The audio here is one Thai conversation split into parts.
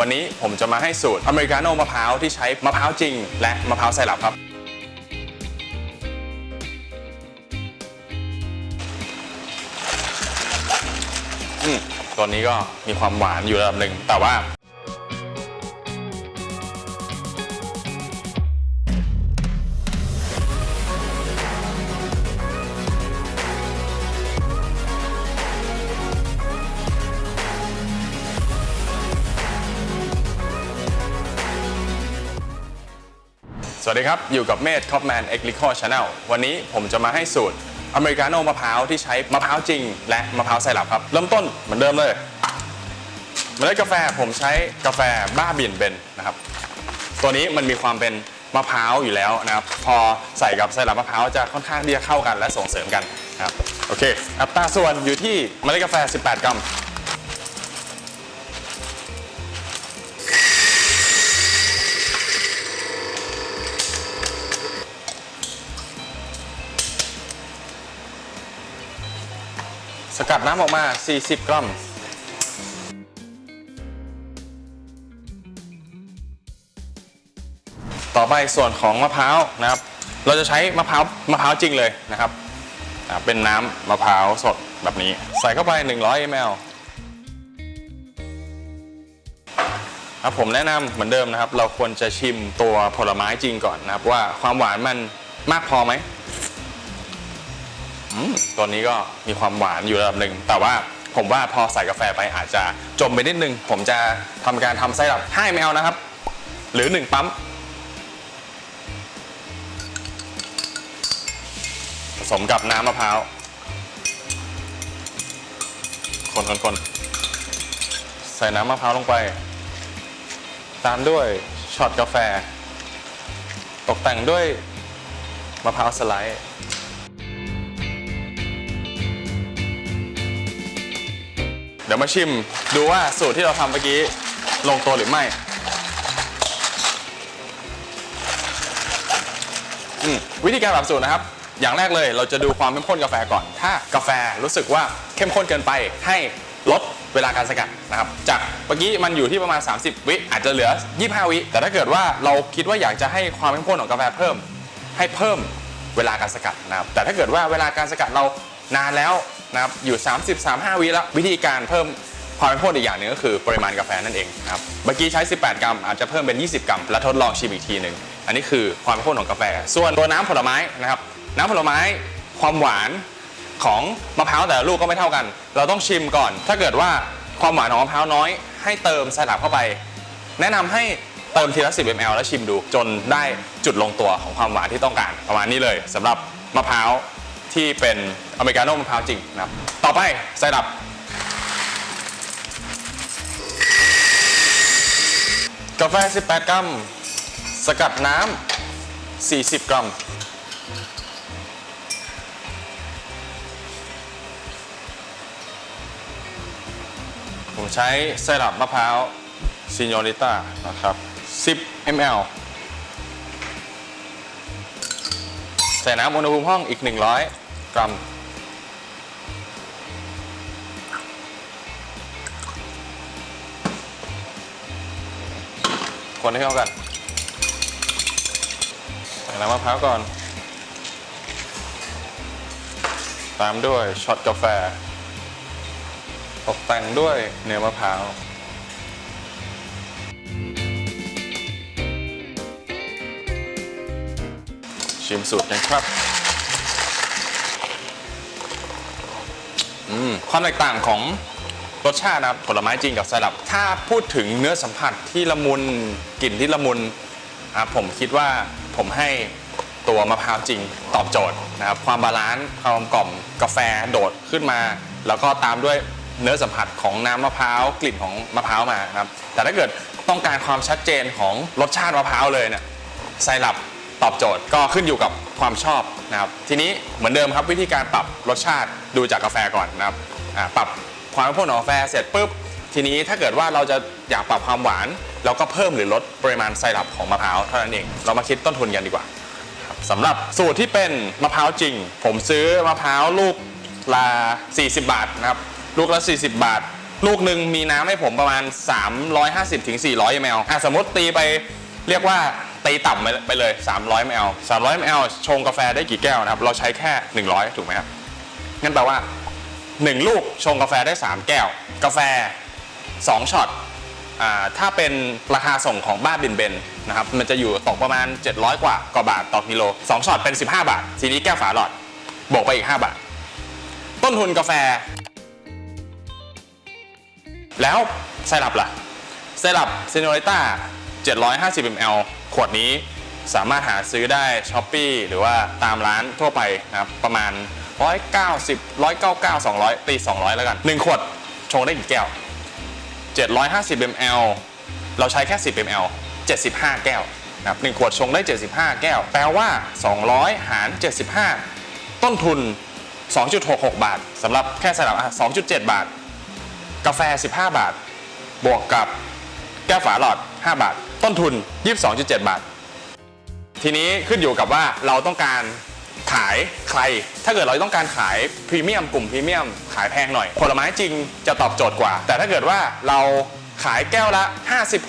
วันนี้ผมจะมาให้สูตรอเมริกาโน่มะพร้าวที่ใช้มะพร้าวจริง และมะพร้าวไซรัปครับ อืมตัวนี้ก็มีความหวานอยู่ระดับหนึ่งแต่ว่า สวัสดีครับ อยู่กับเมธคอปแมนเอ็กลิคอชาแนลวันนี้ผมจะมาให้สูตรอเมริกาโน่มะพร้าวที่ใช้มะพร้าวจริง และมะพร้าวไซรัปครับ เริ่มต้นเหมือนเดิมเลยเมล็ดกาแฟผมใช้กาแฟบ้าบินเบนนะครับ ตัวนี้มันมีความเป็นมะพร้าวอยู่แล้วนะครับพอใส่กับไซรัปมะพร้าวจะค่อนข้างที่จะเข้ากันและส่งเสริมกันนะครับโอเคอัตราส่วนอยู่ที่เมล็ดกาแฟ 18 กรัม กัดน้ำออกมา 40 กรัม ต่อไปส่วนของมะพร้าวนะครับ เราจะใช้มะพร้าวมะพร้าวจริงเลยนะครับ เป็นน้ำมะพร้าวสดแบบนี้ ใส่เข้าไป 100 ml ครับผมแนะนำเหมือนเดิมนะครับ เราควรจะชิมตัวผลไม้จริงก่อนนะครับ ว่าความหวานมันมากพอไหม ตัวนี้ก็มีความหวานอยู่ระดับหนึ่ง แต่ว่าผมว่าพอใส่กาแฟไปอาจจะจมไปนิดนึง ผมจะทำการทำไส้ดับ5 ml นะครับ หรือ 1 ปั๊ม ผสมกับน้ำมะพร้าว คนคนคนใส่น้ำมะพร้าวลงไป ตามด้วยช็อตกาแฟ ตกแต่งด้วยมะพร้าวสไลด์ เดี๋ยวมาชิมดูว่าสูตรที่เราทำเมื่อกี้ลงตัวหรือไม่อืมวิธีการปรับสูตรนะครับ อย่างแรกเลยเราจะดูความเข้มข้นกาแฟก่อน ถ้ากาแฟรู้สึกว่าเข้มข้นเกินไปให้ลดเวลาการสกัดนะครับ จากเมื่อกี้มันอยู่ที่ประมาณ 30 วิอาจจะเหลือ 25 วิ แต่ถ้าเกิดว่าเราคิดว่าอยากจะให้ความเข้มข้นของกาแฟเพิ่ม ให้เพิ่มเวลาการสกัดนะครับ แต่ถ้าเกิดว่าเวลาการสกัดเรานานแล้ว นะครับอยู่ 30 35วิแล้ววิธีการเพิ่มความเข้มข้นอีกอย่างหนึ่งก็คือปริมาณกาแฟนั่นเองครับเมื่อกี้ใช้ 18 กรัมอาจจะเพิ่มเป็น 20 กรัม แล้วทดลองชิมอีกทีหนึ่งอันนี้คือความเข้มข้นของกาแฟ ส่วนตัวน้ำผลไม้นะครับน้ำผลไม้ความหวานของมะพร้าวแต่ละลูกก็ไม่เท่ากัน เราต้องชิมก่อน ถ้าเกิดว่าความหวานของมะพร้าวน้อย ให้เติมไซรัปเข้าไป แนะนำให้เติมทีละ 10 ml แล้วชิมดู จนได้จุดลงตัวของความหวานที่ต้องการประมาณนี้เลยสำหรับมะพร้าว ที่เป็นอเมริกาโน่มะพร้าวจริงนะครับ ต่อไปไซรัปกาแฟ 18 กรัม สกัดน้ำ 40 กรัม ผมใช้ไซรัปมะพร้าวซิโนริต้านะครับ 10 ml ใส่น้ำอุณหภูมิห้องอีก 100 กรัม คนให้เข้ากันใส่น้ำมะพร้าวก่อน ตามด้วยช็อตกาแฟ ตกแต่งด้วยเนื้อมะพร้าวชิมสูตรกันครับ ความแตกต่างของรสชาตินะครับผลไม้จริงกับไซรัปถ้าพูดถึงเนื้อสัมผัสที่ละมุนกลิ่นที่ละมุนอะผมคิดว่าผมให้ตัวมะพร้าวจริงตอบโจทย์นะครับ ความบาลานซ์ความกล่อมกาแฟโดดขึ้นมา แล้วก็ตามด้วยเนื้อสัมผัสของน้ำมะพร้าวกลิ่นของมะพร้าวมาครับ แต่ถ้าเกิดต้องการความชัดเจนของรสชาติมะพร้าวเลยเนี่ยไซรัปตอบโจทย์ก็ขึ้นอยู่กับ ความชอบนะครับทีนี้เหมือนเดิมครับวิธีการปรับรสชาติดูจากกาแฟก่อนนะครับปรับความเข้มข้นของกาแฟเสร็จปุ๊บทีนี้ถ้าเกิดว่าเราจะอยากปรับความหวาน เราก็เพิ่มหรือลดปริมาณไซรัปของมะพร้าวเท่านั้นเองเรามาคิดต้นทุนกันดีกว่าสำหรับสูตรที่เป็นมะพร้าวจริง ผมซื้อมะพร้าวลูกละ40 บาทนะครับลูกละ 40 บาท ลูกหนึ่งมีน้ำให้ผมประมาณ 350ถึง400 ml อะสมมติตีไปเรียกว่า ตีต่ำไปเลย 300 ml 300 ml ชงกาแฟได้กี่แก้วนะครับ เราใช้แค่ 100 ถูกไหมครับ งั้นแปลว่า 1 ลูกชงกาแฟได้ 3 แก้ว กาแฟ 2ช็อตอ่าถ้าเป็นราคาส่งของบ้านบินเบนนะครับ มันจะอยู่ตกประมาณ 700 กว่ากว่าบาทต่อกิโล2ช็อตเป็น 15 บาท ทีนี้แก้วฝาหลอด บวกไปอีก 5 บาท ต้นทุนกาแฟ แล้วไซรัปล่ะไซรัปเซโนเรต้า 750 ml ขวดนี้สามารถหาซื้อได้ช้อปปีหรือว่าตามร้านทั่วไปนะครับ ประมาณ 190 199 200 ตี 200 แล้วกัน 1 ขวดชงได้กี่แก้ว 750 ml เราใช้แค่ 10 ml 75 แก้วนะครับ1ขวดชงได้ 75 แก้ว แปลว่า 200 หาร 75 ต้นทุน 2.66 บาทสำหรับแค่ไซรัปอะ2.7 บาท กาแฟ 15 บาท บวกกับแก้วฝาหลอด 5 บาท ต้นทุน 22.7 บาท ทีนี้ขึ้นอยู่กับว่าเราต้องการขายใคร ถ้าเกิดเราต้องการขายพรีเมียมกลุ่มพรีเมียมขายแพงหน่อย ผลไม้จริงจะตอบโจทย์กว่า แต่ถ้าเกิดว่าเราขายแก้วละ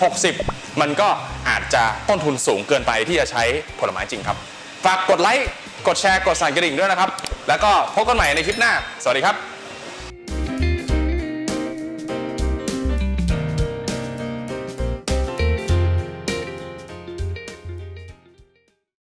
50-60 มันก็อาจจะต้นทุนสูงเกินไปที่จะใช้ผลไม้จริงครับ ฝากกดไลค์ กดแชร์ กดสั่นกระดิ่งด้วยนะครับ แล้วก็พบกันใหม่ในคลิปหน้า สวัสดีครับ